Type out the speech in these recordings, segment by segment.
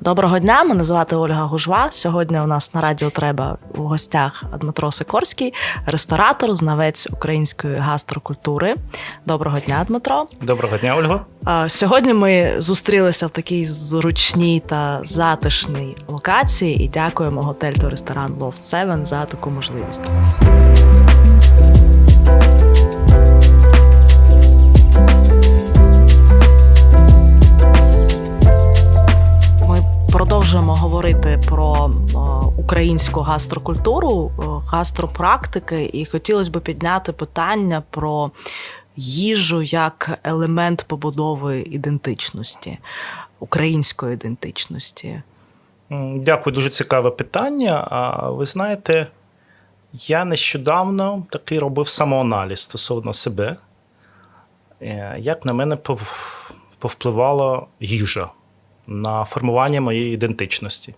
Доброго дня, мене звати Ольга Гужва. Сьогодні у нас на радіо Треба у гостях Дмитро Сикорський, ресторатор, знавець української гастрокультури. Доброго дня, Дмитро. Доброго дня, Ольго. А, Сьогодні ми зустрілися в такій зручній та затишній локації і дякуємо готель та ресторан Loft Seven за таку можливість. Продовжуємо говорити про е, українську гастрокультуру, е, гастропрактики, і хотілося б підняти питання про їжу як елемент побудови ідентичності, української ідентичності. Дякую, дуже цікаве питання. А ви знаєте, я нещодавно такий робив самоаналіз стосовно себе. Е, Як на мене повпливала їжа на формування моєї ідентичності.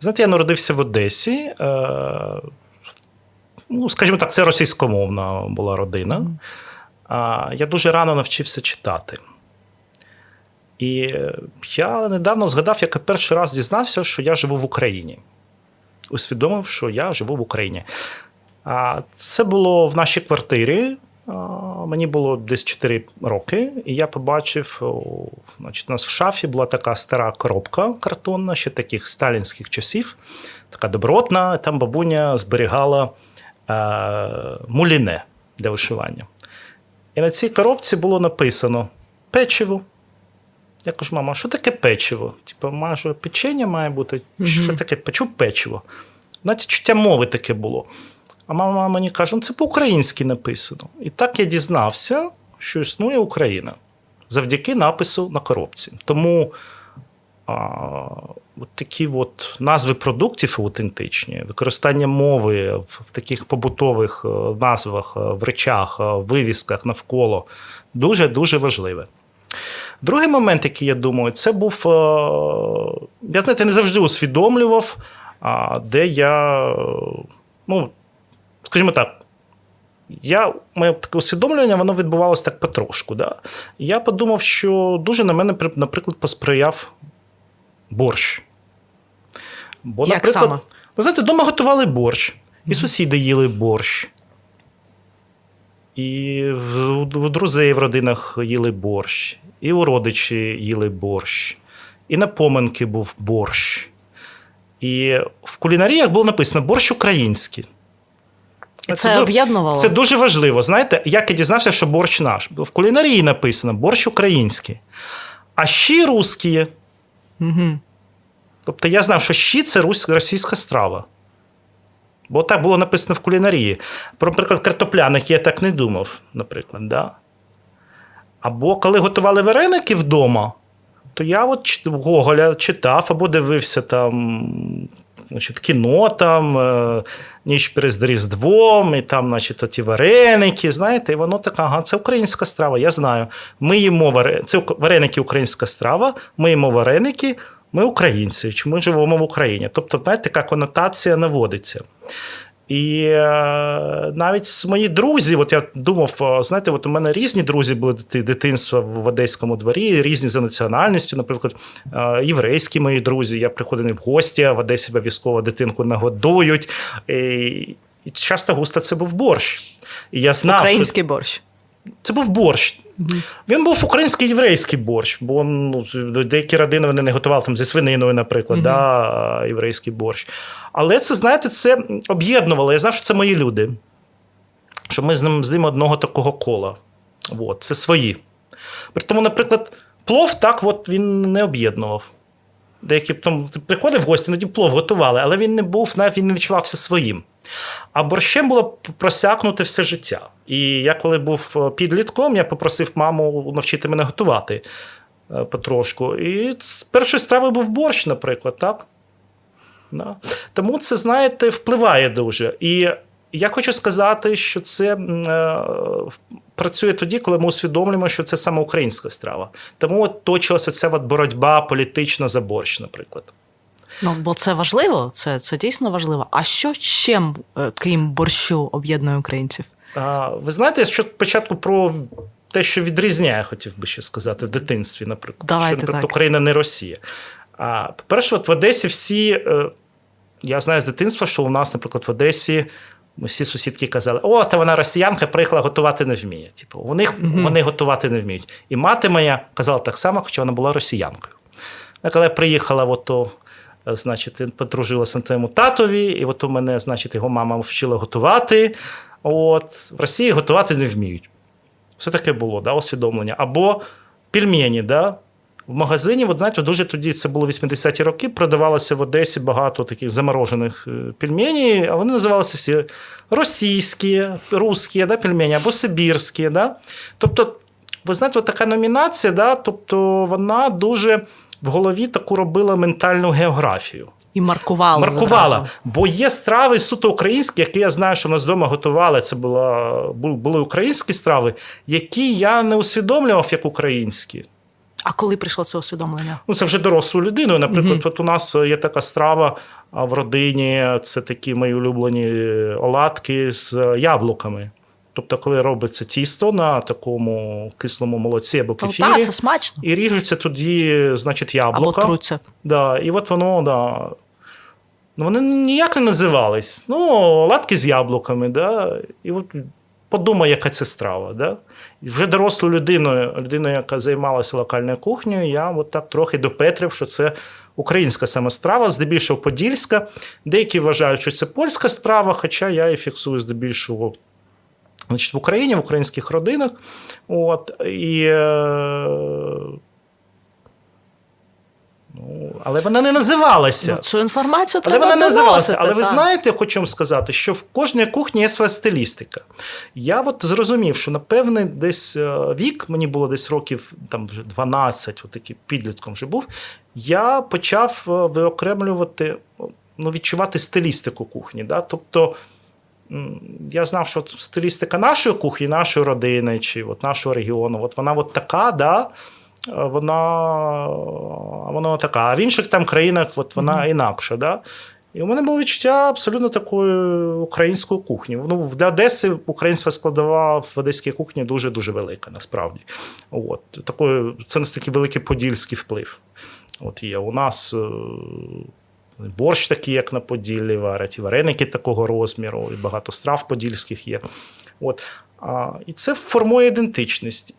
Знаєте, я народився в Одесі. Е, Ну, скажімо так, це російськомовна була родина. Я дуже рано навчився читати. І я недавно згадав, як я перший раз дізнався, що я живу в Україні. Усвідомив, що я живу в Україні. Це було в нашій квартирі. Мені було десь 4 роки, і я побачив, значить, у нас в шафі була така стара коробка картонна, ще таких сталінських часів, така добротна. Там бабуня зберігала е, муліне для вишивання. І на цій коробці було написано печиво. Я кажу, мама, що таке печиво? Типу, може, печення має бути? Що таке? Печу печиво. Навіть чуття мови таке було. А мама мені каже, ну це по-українськи написано. І так я дізнався, що існує Україна завдяки напису на коробці. Тому а, от такі от назви продуктів аутентичні, використання мови в, в таких побутових е, назвах, е, в речах, е, в вивісках навколо дуже-дуже важливе. Другий момент, який я думаю, це був. Я знаєте, не завжди усвідомлював, де я. Ну, скажімо так, я, моє таке усвідомлення, воно відбувалося так потрошку. Да? Я подумав, що дуже на мене, наприклад, посприяв борщ. Бо, Як наприклад, саме? ви знаєте, вдома готували борщ, і сусіди їли борщ. І в, у друзей в родинах їли борщ, і у родичі їли борщ, і на поминки був борщ. І в кулінаріях було написано борщ український. І це ду- об'єднувало? Це дуже важливо. Знаєте, як я дізнався, що борщ наш. В кулінарії написано борщ український. А щі русські. Угу. Тобто я знав, що щі це російська страва. Бо так було написано в кулінарії. Про, наприклад, картопляник я так не думав, наприклад. Да? Або коли готували вареники вдома, то я от Гоголя читав або дивився там значить, кіно, там, е, ніч перед Різдвом, і там, значить, оті вареники, знаєте, і воно така, ага, це українська страва, я знаю. Ми їмо вареники, Це вареники українська страва, ми їмо вареники, ми українці, чи ми живемо в Україні. Тобто, знаєте, така конотація наводиться. І е, навіть мої друзі, от я думав, е, знаєте, от у мене різні друзі були дитинства в одеському дворі, різні за національністю. Наприклад, е, єврейські мої друзі. Я приходив в гості, в Одесі обов'язково дитинку нагодують. І, і часто густо це був борщ. І я знав, що Український борщ. це був борщ. Він був український єврейський борщ, бо ну, деякі родини вони не готували там зі свининою, наприклад, да, єврейський борщ. Але це, знаєте, це об'єднувало. Я знав, що це мої люди. Що ми з ним з ними одного такого кола. От, це свої. При тому, наприклад, плов так от він не об'єднував. Деякі там приходив в гості, тоді плов готували, але він не був, навіть він не відчувався своїм. А борщем було просякнути все життя. І я, коли був е, підлітком, я попросив маму навчити мене готувати е, потрошку. І з першої страви був борщ, наприклад, так? Да. Тому це, знаєте, впливає дуже. І я хочу сказати, що це е, працює тоді, коли ми усвідомлюємо, що це саме українська страва. Тому от точилася ця от боротьба політична за борщ, наприклад. Ну, бо це важливо, це, це дійсно важливо. А що ще, е, крім борщу, об'єднує українців? А, ви знаєте, що спочатку про те, що відрізняє, хотів би ще сказати, в дитинстві, наприклад, Давайте що наприклад, так. Україна не Росія. А, по-перше, от в Одесі всі. е, Я знаю з дитинства, що у нас, наприклад, в Одесі Ми всі сусідки казали: о, та вона росіянка, приїхала готувати не вміє. Типу, у них вони готувати не вміють. І мати моя казала так само, хоча вона була росіянкою. А коли я приїхала, от то, е, значить, подружилася на твоєму татові, і от у мене, значить, його мама вчила готувати. От, в Росії готувати не вміють. Все таке було, да, усвідомлення. Або пельмені, да. В магазині, от знаєте, дуже тоді це було 80-ті роки, продавалося в Одесі багато таких заморожених е, пельменей, а вони називалися всі російські, русські да, пельмені або сибірські. Да? Тобто, ви знаєте, от така номінація, да, тобто вона дуже в голові таку робила ментальну географію. І маркували. Маркувала, відразу. бо є страви суто українські, які я знаю, що в нас вдома готували. Це була, були українські страви, які я не усвідомлював як українські. А коли прийшло це усвідомлення? Ну, це вже дорослою людиною. Наприклад, от у нас є така страва в родині, це такі мої улюблені е, оладки з яблуками. Тобто, коли робиться тісто на такому кислому молоці або кефірі, так, це смачно. і ріжуться тоді, значить, яблука. Або труться. Да, і от воно, да. Ну, вони ніяк не називались. Ну, оладки з яблуками, да. І от подумай, яка це страва. Да? І вже дорослою людиною, людиною, яка займалася локальною кухнею, я от так трохи допетрив, що це українська саме страва, здебільшого подільська. Деякі вважають, що це польська страва, хоча я і фіксую здебільшого. Значить, в Україні, в українських родинах. От, і, е, ну, але вона не називалася. Ну, цю інформацію Але треба вона не називалася. Але ви так. знаєте, хочу вам сказати, що в кожній кухні є своя стилістика. Я от зрозумів, що напевне десь е, вік, мені було десь років там вже 12, отакий підлітком вже був. Я почав е, виокремлювати, ну, відчувати стилістику кухні. Да? Тобто. Я знав, що стилістика нашої кухні, нашої родини чи от нашого регіону, от вона от така, да, е, вона, вона така. А в інших там країнах от вона інакша. Да? І у мене було відчуття абсолютно такої української кухні. Ну, для Одеси українська складова в одеській кухні дуже-дуже велика, насправді. От. Такої, це настільки великий подільський вплив. От є. У нас е, борщ такий, як на Поділлі варять, і вареники такого розміру, і багато страв подільських є. От. А, і це формує ідентичність.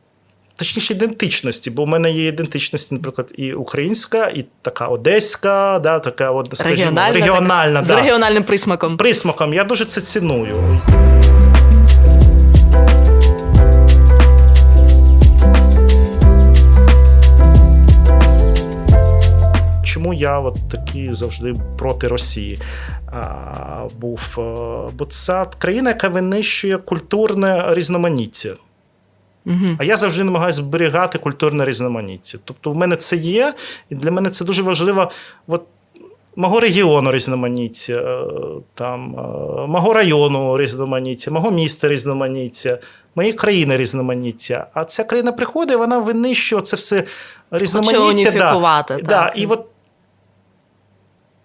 Точніше, ідентичності, бо в мене є ідентичність, наприклад, і українська, і така одеська, да, така, от, скажімо, Регіональна, регіональна так, з регіональним присмаком. присмаком. Я дуже це ціную. Я от такий завжди проти Росії а, був? Е, Бо це країна, яка винищує культурне різноманіття. Угу. А я завжди намагаюся зберігати культурне різноманіття. Тобто, в мене це є, і для мене це дуже важливо. От, мого регіону різноманіття, е, там, е, мого району різноманіття, мого міста різноманіття, моєї країни різноманіття. А ця країна приходить, вона винищує це все різноманіття. уніфікувати, Да, так. да, і от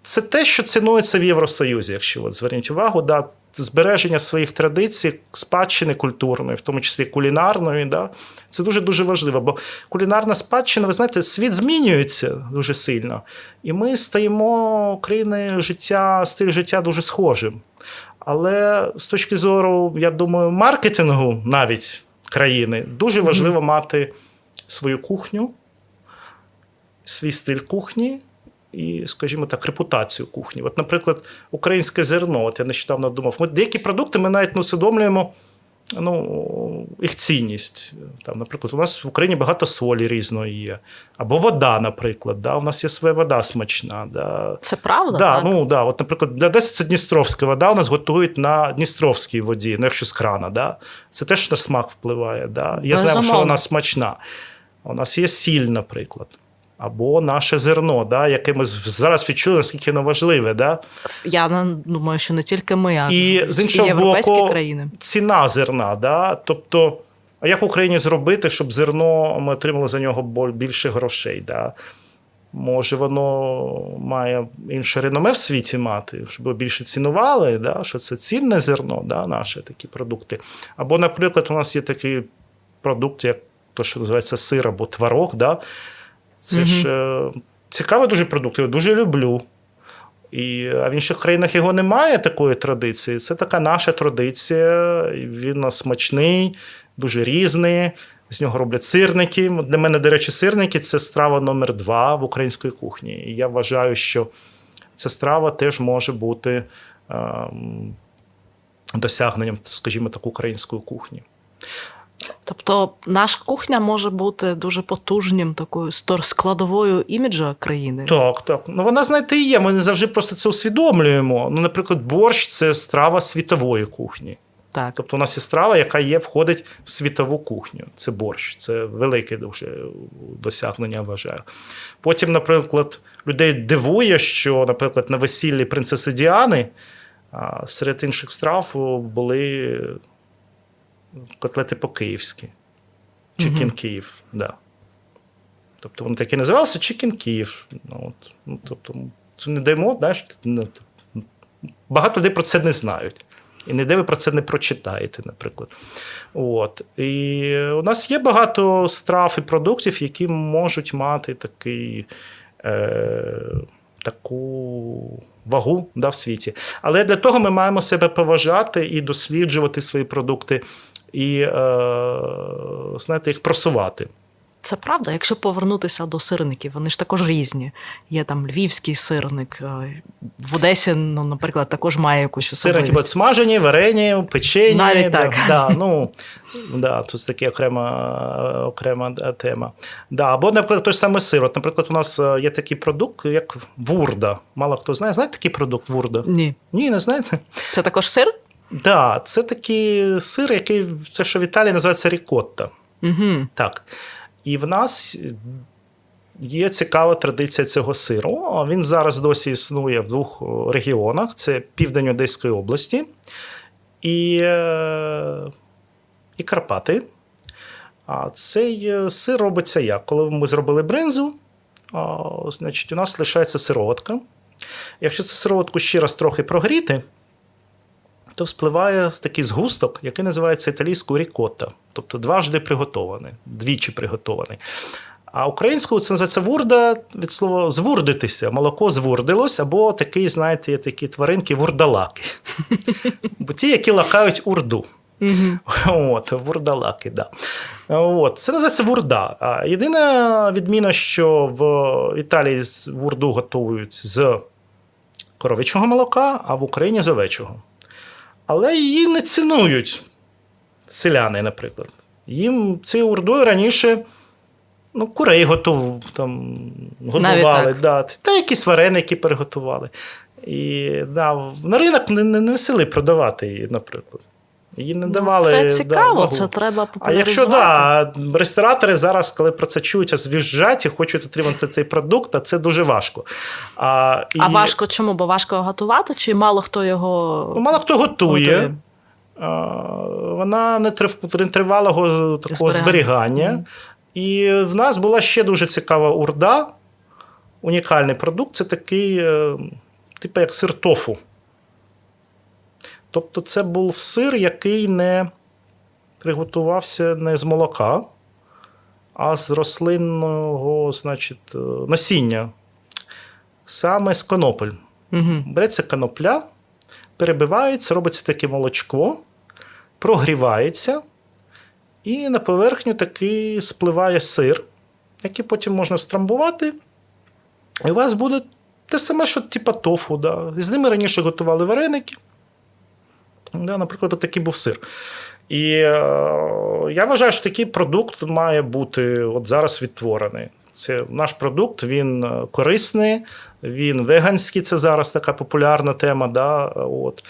це те, що цінується в Євросоюзі, якщо от зверніть увагу, да, збереження своїх традицій, спадщини культурної, в тому числі кулінарної, да, це дуже дуже важливо. Бо кулінарна спадщина, ви знаєте, світ змінюється дуже сильно, і ми стаємо країни життя, стиль життя дуже схожим. Але з точки зору, я думаю, маркетингу навіть країни дуже важливо мати свою кухню, свій стиль кухні і, скажімо так, репутацію кухні. От, наприклад, українське зерно. От я нещодавно думав, ми деякі продукти ми навіть не усвідомлюємо ну, їх цінність. Там, наприклад, у нас в Україні багато солі різної є. Або вода, наприклад. Да? У нас є своя вода смачна. Да? Це правда? Да, так? ну, да. От, наприклад, для Одеси це Дністровська вода, у нас готують на Дністровській воді, ну, якщо з крана. Да? Це теж на смак впливає. Да? Я знаю, що вона смачна. У нас є сіль, наприклад. Або наше зерно, да, яке ми зараз відчули, наскільки воно важливе. Да? Я думаю, що не тільки ми, а І з іншого європейські боку, країни. ціна зерна. Да? Тобто, а як в Україні зробити, щоб зерно ми отримали за нього більше грошей? Да? Може, воно має інше реноме в світі мати, щоб більше цінували, да? що це цінне зерно, да? наші такі продукти. Або, наприклад, у нас є такий продукт, як то, що називається сир або творог. Да? Це Мгм. ж е, цікавий дуже продукт, його дуже люблю. І, а в інших країнах його немає такої традиції. Це така наша традиція. Він нас смачний, дуже різний. З нього роблять сирники. Для мене, до речі, сирники це страва номер два в українській кухні. І я вважаю, що ця страва теж може бути ем, досягненням, скажімо так, української кухні. Тобто наша кухня може бути дуже потужнім такою складовою іміджа країни. Так, так. Ну вона, знаєте, і є. Ми не завжди просто це усвідомлюємо. Ну, наприклад, борщ це страва світової кухні. Так. Тобто у нас є страва, яка є, входить в світову кухню. Це борщ. Це велике дуже досягнення, я вважаю. Потім, наприклад, людей дивує, що, наприклад, на весіллі принцеси Діани серед інших страв були котлети по-київськи. Чикін. Київ. Да. Тобто вони так і називалися Чикін Київ. Ну, от, ну, тобто, це не даємо, знаєш, ну, багато людей про це не знають. І ніде ви про це не прочитаєте, наприклад. От. І у нас є багато страв і продуктів, які можуть мати такий, е, таку вагу да, в світі. Але для того ми маємо себе поважати і досліджувати свої продукти, і е, знаєте, їх просувати. Це правда. Якщо повернутися до сирників, вони ж також різні. Є там львівський сирник. е, В Одесі, ну, наприклад, також має якусь Сирники особливість. будуть смажені, варені, печені. Навіть так. Да, ну, да, тут така окрема, окрема тема. Да, або, наприклад, той ж самий сир. От, наприклад, у нас е, є такий продукт, як вурда. Мало хто знає. Знаєте такий продукт вурда? Ні. Ні, не знаєте? Це також сир? Да, це такий сир, який це, що в Італії називається рікотта. Угу. Так. І в нас є цікава традиція цього сиру. Він зараз досі існує в двох регіонах: це південь Одеської області і, е, і Карпати. А цей е, сир робиться як? Коли ми зробили бринзу, а, значить, у нас лишається сироватка. Якщо цю сироватку ще раз трохи прогріти, то вспливає такий згусток, який називається італійською рікотта, тобто дважди приготований, двічі приготований. А українською це називається вурда від слова звурдитися. Молоко звурдилось, або такий, знаєте, є такі тваринки вурдалаки. Бо ті, які лакають урду. От, вурдалаки, да. От, це називається вурда. А єдина відміна, що в Італії вурду готують з коров'ячого молока, а в Україні з овечого. Але її не цінують селяни, наприклад. Їм цією ордою раніше ну, курей готов, там, готували, да, та якісь вареники переготували. І да, на ринок не, не, не сили продавати її, наприклад. Її не давали. Ну, це цікаво, вагу. це треба А якщо популяризувати. да, ресторатори зараз, коли про це чують, а звіжджать і хочуть отримати цей продукт, а це дуже важко. А, і, А важко чому? Бо важко його готувати, чи мало хто його Ну, Мало хто готує. готує? А, Вона не тривалого такого Зберігання. зберігання. І в нас була ще дуже цікава урда. Унікальний продукт це такий, е, типу як сир тофу. Тобто, це був сир, який не приготувався не з молока, а з рослинного, значить, е, насіння. Саме з конопель. Угу. Береться конопля, перебивається, робиться таке молочко, прогрівається, і на поверхню таки спливає сир, який потім можна страмбувати. І у вас буде те саме, що типа тофу. Да. З ними раніше готували вареники. Да, наприклад, такий був сир. І е, я вважаю, що такий продукт має бути от зараз відтворений. Це наш продукт, він е, корисний, він веганський, це зараз така популярна тема. Да? От.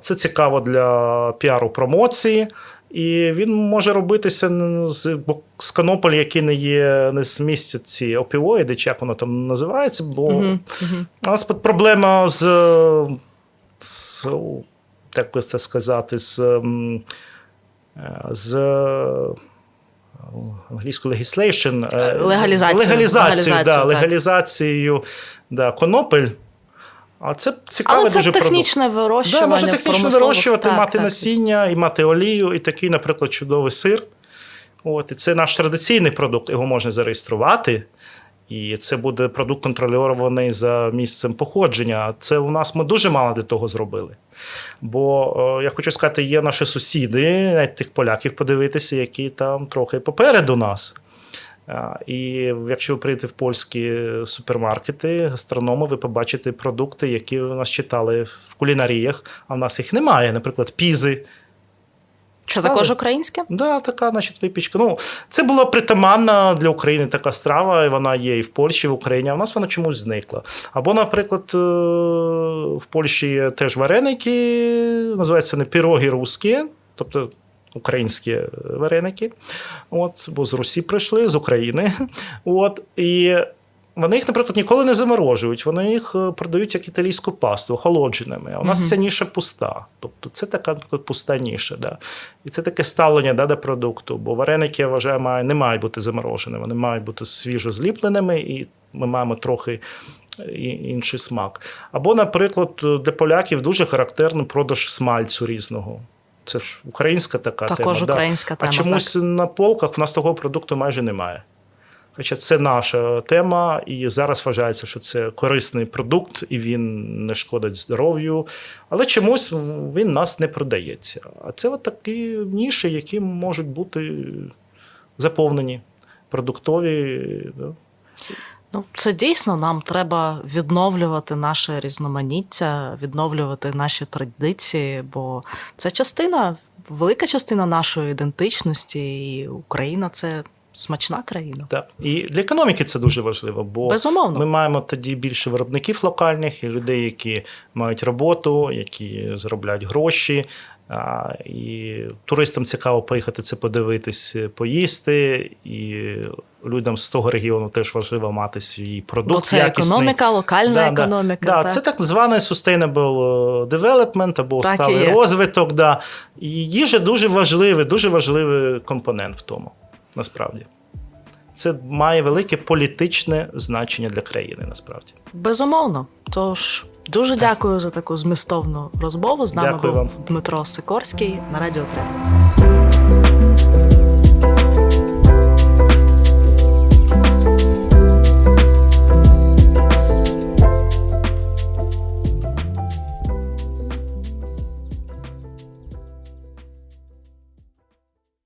Це цікаво для піару промоції. І він може робитися з, з конополь, які не є, не змістять ці опіоїди, чи як воно там називається, бо. Угу. у нас проблема з, з як би це сказати, з, м, е, з е, англійською legislation, е, Легалізацію. легалізацією, да, так. легалізацією да, конопель. А це цікавий Але це дуже продукт. технічне вирощування. Да, можна в технічно вирощувати, так, мати так. насіння і мати олію, і такий, наприклад, чудовий сир. От, і це наш традиційний продукт, його можна зареєструвати. І це буде продукт контрольований за місцем походження. Це у нас ми дуже мало для того зробили. Бо е, я хочу сказати, є наші сусіди, навіть тих поляків подивитися, які там трохи попереду нас. І якщо ви прийдете в польські супермаркети, гастрономи, ви побачите продукти, які ви нас читали в кулінаріях, а в нас їх немає. Наприклад, пізи. Читали? також українське? Да, така, значить, випічка. Ну, це була притаманна для України така страва, і вона є і в Польщі, і в Україні, а в нас вона чомусь зникла. Або, наприклад, е, в Польщі є теж вареники, називаються вони піроги русські, тобто українські вареники. От, бо з Русі прийшли, з України. От, і вони їх, наприклад, ніколи не заморожують. Вони їх е, продають як італійську пасту, охолодженими. А у нас Мгм. ця ніша пуста. Тобто це така наприклад, пуста ніша. Да? І це таке ставлення да, до продукту. Бо вареники, я вважаю, має- не мають бути замороженими, вони мають бути свіжо зліпленими, і ми маємо трохи і- інший смак. Або, наприклад, для поляків дуже характерний продаж смальцю різного. Це ж українська така Також тема. да. українська тема. А чомусь на полках в нас того продукту майже немає. Хоча це наша тема, і зараз вважається, що це корисний продукт, і він не шкодить здоров'ю. Але чомусь він нас не продається. А це от такі ніші, які можуть бути заповнені, продуктові. Да. Ну, це дійсно нам треба відновлювати наше різноманіття, відновлювати наші традиції, бо це частина, велика частина нашої ідентичності, і Україна це смачна країна. Так. І для економіки це дуже важливо, бо Безумовно. ми маємо тоді більше виробників локальних і людей, які мають роботу, які заробляють гроші. А, І туристам цікаво поїхати це подивитись, поїсти, і людям з того регіону теж важливо мати свій продукт. Бо це якісний. економіка, локальна Да, економіка. Да, так. Це так званий sustainable development або Так сталий розвиток. Да. І їжа дуже важливий, дуже важливий компонент в тому, насправді. Це має велике політичне значення для країни, насправді. Безумовно. Тож дуже дякую за таку змістовну розмову. З нами Дякую був вам. Дмитро Сикорський на Радіо 3.